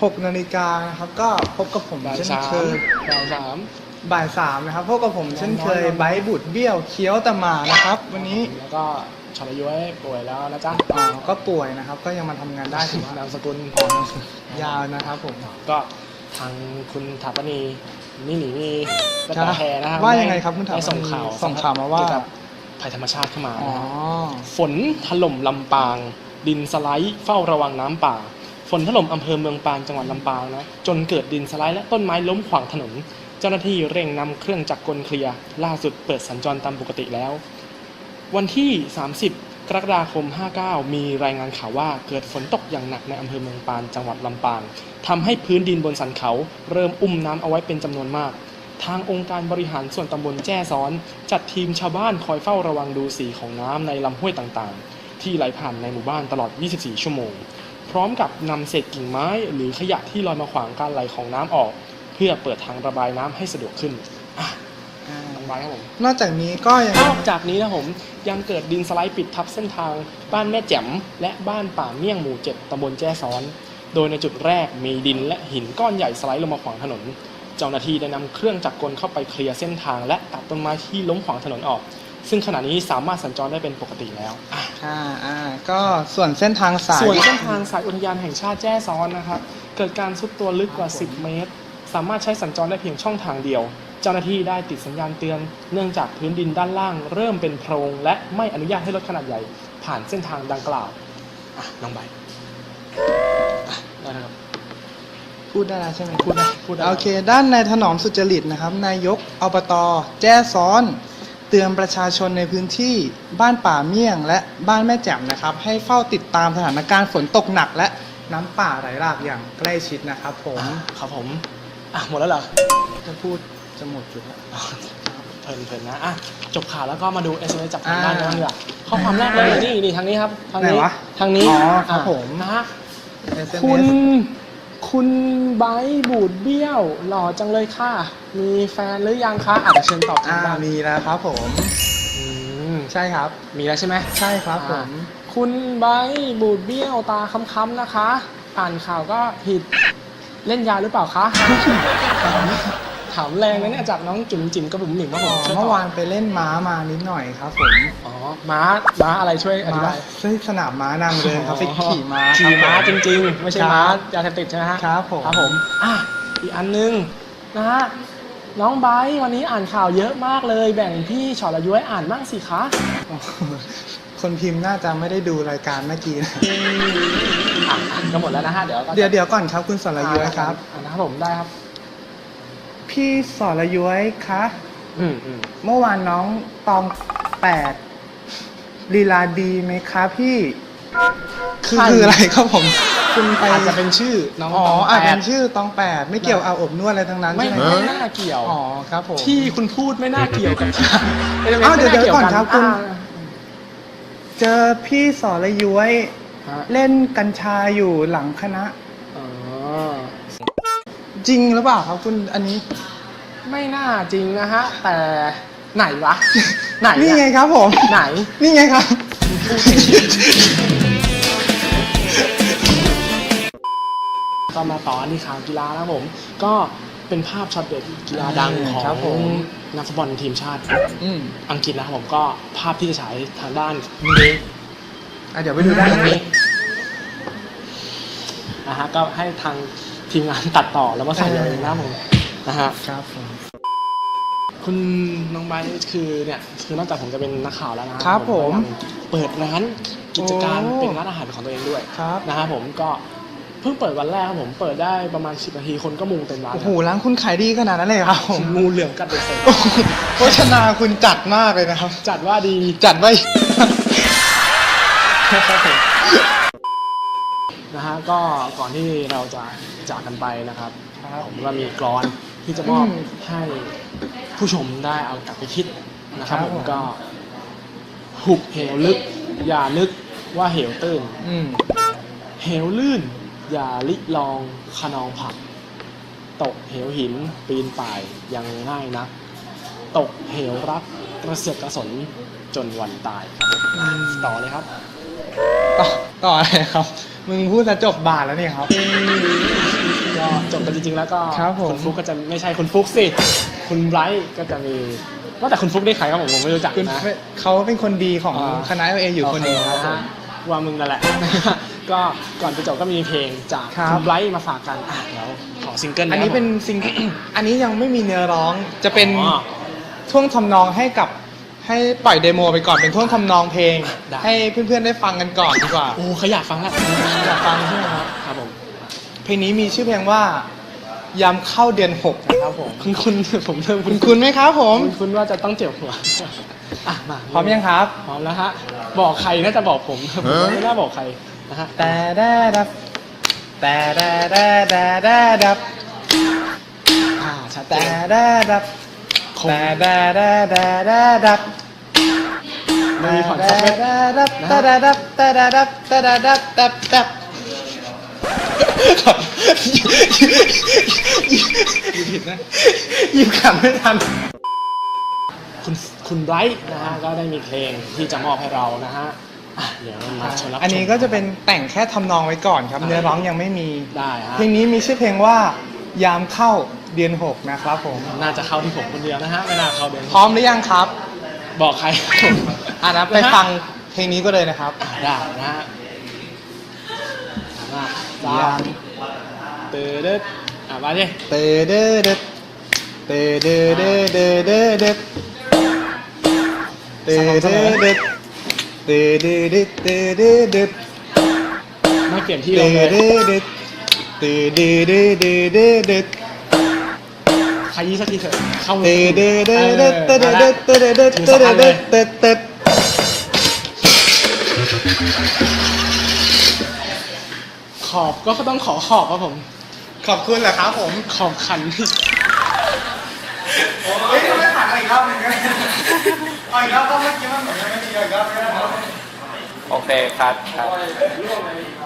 6นาฬิกานะครับ ก็พบกับผมบ่ายเช่นสามเคยบ่ายสามบ่ายสามนะครับพบกับผมเช่นเคยน้อยๆไบร์ทบุตรเบี้ยวเคี้ยวแต่หมานะครับ วันนี้แล้วก็ชลย้วยป่วยแล้วนะจ๊ะอ๋อก็ป่วยนะครับ ก็ยังมาทำงานได้ถือว่า นามสกุลยาวนะครับผม ก็ทางคุณถาปณีนี่หนีมีและครัก็บแพรนะครับว่ายังไงครับคุณถาปณีได้ส่งข่าวส่งข่าวมาว่า เกี่ยวกับภัยธรรมชาติเข้ามาอ๋อ นะฮะฝนถล่มลำปาง ดินสไลด์เฝ้าระวังน้ำป่า ฝนถล่มอำเภอเมืองปางจังหวัดลำปางนะจนเกิดดินสไลด์และต้นไม้ล้มขวางถนน เจ้าหน้าที่เร่งนำเครื่องจักรกลเคลียร์ล่าสุดเปิดสัญจรตามปกติแล้ว วันที่ 30 กรกฎาคม 59 มีรายงานข่าวว่าเกิดฝนตกอย่างหนักในอำเภอเมืองปานจังหวัดลำปางทำให้พื้นดินบนสันเขา เริ่มอุ้มน้ำเอาไว้เป็นจำนวนมากทางองค์การบริหารส่วนตำบลแจ้ซ้อน จัดทีมชาวบ้านคอยเฝ้าระวังดูสีของน้ำในลำห้วยต่างๆ ที่ไหลผ่านในหมู่บ้านตลอด 24 ชั่วโมง ร้อมกับนำเศษกิ่งไม้หรือขยะที่ลอยมาขวางการไหลของน้ำออก เพื่อเปิดทางระบายน้ำให้สะดวกขึ้นอะอ่าลงไปครับผมนอกจากนี้ก็ยังนอกจากนี้นะผมยังเกิดดินสไลด์ปิดทับเส้นทาง บ้านแม่แจ่มและบ้านป่าเมี่ยงหมู่เจ็ดตำบลแจ้ซ้อน โดยในจุดแรกมีดินและหินก้อนใหญ่สไลด์ลงมาขวางถนน เจ้าหน้าที่ได้นำเครื่องจักรกลเข้าไปเคลียร์เส้นทาง และตัดต้นไม้ที่ล้มขวางถนนออกซึ่งขณะนี้สามารถสัญจรได้เป็นปกติแล้ว อะอ่าอ่า ก็ส่วนเส้นทางสายส่วนเส้นทางสายอุทยานแห่งชาติแจ้ซ้อนนะครับ เกิดการซุดตัวลึกกว่า 10 เมตร สามารถใช้สัญจรได้เพียงช่องทางเดียว เจ้าหน้าที่ได้ติดสัญญาณเตือน เนื่องจากพื้นดินด้านล่าง เริ่มเป็นโพรง และไม่อนุญาตให้รถขนาดใหญ่ ผ่านเส้นทางดังกล่าวอะน้องใบอะได้นะครับ พูดได้แล้วใช่ไหมพูดได้พูดได้ โอเค ด้านนายถนอมสุจริตนะครับ นายกอบต แจ้ซ้อน เตือนประชาชนในพื้นที่บ้านป่าเมี่ยงและบ้านแม่แจ่มนะครับ ให้เฝ้าติดตามสถานการณ์ฝนตกหนักและน้ำป่าไหลหลากอย่างใกล้ชิดนะครับ ผมครับผมอะหมดแล้วเหรอจะพูดจะหมดจุดแล้วเพลินเพลินนะอะจบข่าวแล้วก็มาดู s อ s จากทางอ่าบ้านกันบ้างดีกว่าข้อความแรกเลยนี่นี่ทางนี้ครับทางนี้ไหนวะทางนี้อ๋อครับะผมนะฮะ SMS คุณ คุณไบร์ทบูดเบี้ยว หล่อจังเลยค่ะ มีแฟนหรือยังคะอาจจะเชิญตอบทาอ่างบ้านมีแล้วครับผม อืมใช่ครับ มีแล้วใช่ไหม ใช่ครับผมอ่าคุณไบร์ทบูดเบี้ยวตาค้ำๆนะคะ อ่านข่าวก็ผิดเล่นยาหรือเปล่าคะ ถามแรงนะเนี่ยจากน้องจุ๋มจิ๋มกระบุ๋มหนิงครับผอ๋มอช่วยตเมื่บอวานไปเล่นม้ามานิดหน่อยครับผม อ๋อ ม้าม้าอะไรช่วยอธิม้าบายที่สนามม้านางเดินครับไปขี่ม้าขี่ม้าครับจผมริง ๆ ไม่ใช่ครับม้ายาเสพติดใช่ไหมฮะครับผมครับผมอะอีกอันนึงนะฮะน้องไบร์ทวันนี้อ่านข่าวเยอะมากเลย แบ่งพี่ฉอละย้วยอ่านบ้างสิคะโอ้โหคนพิมพ์น่าจะไม่ได้ดูรายการเมื่อกี้นะอะก็หมดแล้วนะฮะเดี๋ยวก็จะเดี๋ยวเดี๋ยวก่อนครับคุณสรยุ้ยครับอ่านะครับผมได้ครับ พี่สรยุ้ยคะอืมอืมเมื่อวานน้องตองแปด ลีลาดีไหมคะพี่ คือคืออะไรครับผมคุณไปอาจจะเป็นชื่อน้องอ๋อตงอาจแปเป็ดนชื่อตองแปดไม่เกี่ยวเอาอบนวดอะไรทั้งนั้นไม่ใช่ไหมไม่น่าเกี่ยว อ๋อครับผม ที่คุณพูดไม่น่าเกี่ยวกับอ้าวเดี๋ยวเดี๋ยวก่อนครับคุณ อ่า เจอพี่สรยุ้ยฮะ เล่นกัญชาอยู่หลังคณะ อ๋อจริงหรือเปล่าครับคุณอันนี้ ไม่น่าจริงนะฮะ แต่ ไหนวะ ไหนอะนี่ไงครับผม ไหน นี่ไงครับ ก็มาต่ออันที่ข่าวกีฬานะครับผม ก็เป็นภาพช็อตเด็ดกีฬาดังขอครับผงมนักฟุตบอลทีมชาติ อืมอังกฤษนะครับผมก็ภาพที่จะฉายทางด้านนี้อะเดี๋ยวไปดูด้านนี้ นะฮะก็ให้ทางทีมงานตัดต่อแล้วมาใส่เอาเองนะครับผมนะฮะ ครับผม คุณน้องไบร์ทคือเนี่ยคือนอกจากผมจะเป็นนักข่าวแล้วนะครับผมก็ยังเปิดร้านกิจการโอ้ เป็นร้านอาหารของตัวเองด้วยครับ นะครับผมก็เพิ่งเปิดวันแรกครับผมเปิดได้ประมาณ 10นาทีคนก็มุงเต็มร้านโอ้โห ร้านคุณขายดีขนาดนั้นเลยครับผผมมงูเหลือมกัดเด็กเสร็จโอ้โหโฆษณาคุณจัดมากเลยนะครับ จัดว่าดีจัดไว้ครับผมนะฮะก็ก่อนที่เราจะจากกันไปนะครับ ครับผมก็มีกรอนที่จะมอบอืมให้ผู้ชมได้เอากลับไปคิดนะครับครับผมผม ก็หุบเหวลึก อย่านึกว่าเหวตื้น อืม เหวลื่น อย่าลิลองขนองผัก ตกเหวหินปีนป่ายยังง่ายนัก ตกเหวรักกระเสือกกระสนจนวันตายครับผมอะต่อเลยครับ ต่อต่ออะไรครับ มึงพูดจะจบบาทแล้วนี่ครับก็ จบกันจริงๆแล้วก็ครับผม ณฟุกก็จะไม่ใช่คุณฟุกสิคุณไบรท์ก็จะมีว่าแต่คุณฟุกได้ใครครับผมผมไม่รู้จักคุณนะ เขาเป็นคนดีของอ่า คณะเออยู่คนหนึงครับโอเนะฮะว่ามึงนั่นแหละ ก็ก่อนจะจบก็มีเพลงจากครับคุณไบรท์มาฝากกันอะเดี๋ยวขอซิงเกิลอันนี้ะครับเป็นซิง อันนี้ยังไม่มีเนื้อร้องจะเป็นอ๋อท่วงทำนองให้กับให้ปล่อยเดโมไปก่อนเป็นท่วงทำนองเพลง ได้ ให้เพื่อนๆได้ฟังกันก่อนดีกว่าโอ้ขยากฟังละอยากฟังใช่ไหมครับครับผม เพลงนี้มีชื่อเพลงว่ายามเข้าเดือนหกนะครับผม คุณคุณผมเริ่มคุณคุณไหมครับผม คุณคุณว่าจะต้องเจ็บหัวอะมาพร้อมยังครับ พร้อมแล้วฮะบอกใครน่าจะบอกผมผมไม่น่าบอกใครนะฮะแต่แดดับแต่แดแดแดแดดับอ่าชัดเจแต่นแดดับคงแต่แดแดแดแดดับไม่มีผ่อนแต่สักเม็ดแดดับแต่แดดับแต่แดดับแต่แดดับดับ ดับผิดนะหยิบขันไม่ทัน คุณคุณไบรท์นะฮะก็ได้มีเพลงที่จะมอบให้เรานะฮะอะเดี๋ยวมาชมรับชม อันนี้ก็จะเป็นแต่งแค่ทำนองไว้ก่อนครับ อ่า เนื้อร้องยังไม่มี ได้ฮะเพลงนี้มีชื่อเพลงว่า ยามเข้าเดือนหกนะครับผม น่าจะเข้าที่ผมคนเดียวนะฮะไม่น่าเข้าเดือนพร้อมหรือยังครับบอกใครอ่านะไปฟังเพลงนี้ก็เลยนะครับ ได้นะฮะมาสา ยามมเตือดอะมาดิเตเดเดดเตเดเดเดเดเดเตเดเดเตเดเดเตเดเดไม่เปลี่ยนที่เตลงเลยเดเดเตเดเดเดเดเดขยี้สักทีเถอะเข้าเตเดเดเดเตเดเดเตเดเดเตเดเดเตเตข อบก็ต้องขอขอบครับผม ขอบคุณแหละครับผมขอบขัน เฮ้ยทำไมผ่านอีกรอบนึงเอาอีกรอบก็เมื่อกี้มันเหมือนยังไม่ดีอีกรอบไม่ได้โอเคครับครับเ